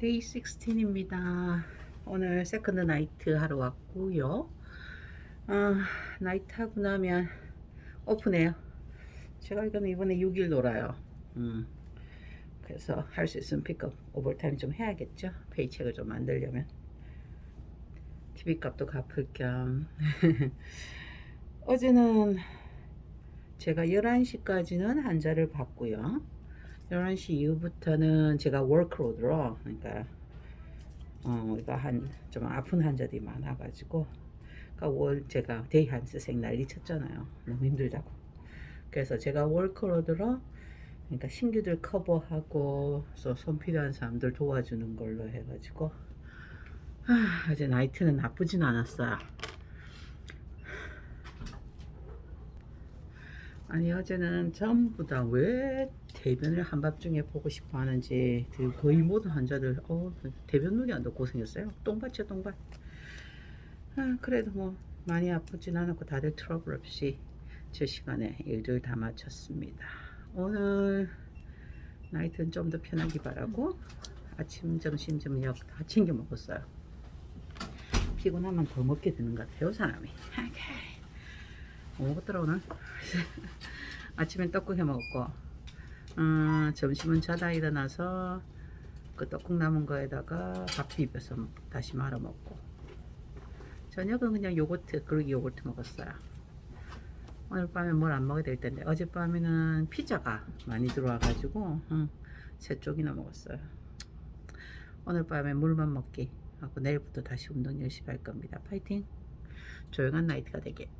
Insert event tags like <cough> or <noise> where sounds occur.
데이 16입니다. 오늘 세컨드 나이트 하러 왔고요. 아, 나이트 하고 나면 오픈해요. 제가 이거는 이번에 6일 놀아요. 음, 그래서 할 수 있으면 픽업 오버타임 좀 해야겠죠. 페이첵을 좀 만들려면. TV 값도 갚을 겸. <laughs> 어제는 제가 11시까지는 한자를 받고요. 11시 이후부터는 제가 워크로드로 그러니까 어 우리가 한 좀 아픈 환자들이 많아가지고 그러니까 월 제가 데이 한스생 난리 쳤잖아요. 너무 힘들다고. 그래서 제가 워크로드로 그러니까 신규들 커버하고 또손 필요한 사람들 도와주는 걸로 해가지고 아, 어제 나이트는 나쁘진 않았어요 아니 어제는 전부 다 왜 대변을 한밤중에 보고 싶어 하는지 그 거의 모든 환자들 어 대변 눈이 안더 고생했어요. 똥밭이야 똥밭. 아 그래도 뭐 많이 아프진 않았고 다들 트러블 없이 제 시간에 일들 다 마쳤습니다. 오늘 나이트는 좀 더 편하기 바라고 아침 점심 저녁 다 챙겨 먹었어요. 피곤하면 더 먹게 되는 것 같아요 사람이. 뭐 먹었더라 오늘 아침엔 떡국 해 먹었고 음, 점심은 자다 일어나서 그 떡국 남은 거에다가 밥 비벼서 다시 말아 먹고. 저녁은 그냥 요거트 그러기 요거트 먹었어요. 오늘 밤에 뭘 안 먹어야 될 텐데. 어젯밤에는 피자가 많이 들어와 가지고 음, 세 쪽이나 먹었어요. 오늘 밤에 물만 먹기 하고 내일부터 다시 운동 열심히 할 겁니다. 파이팅! 조용한 나이트가 되게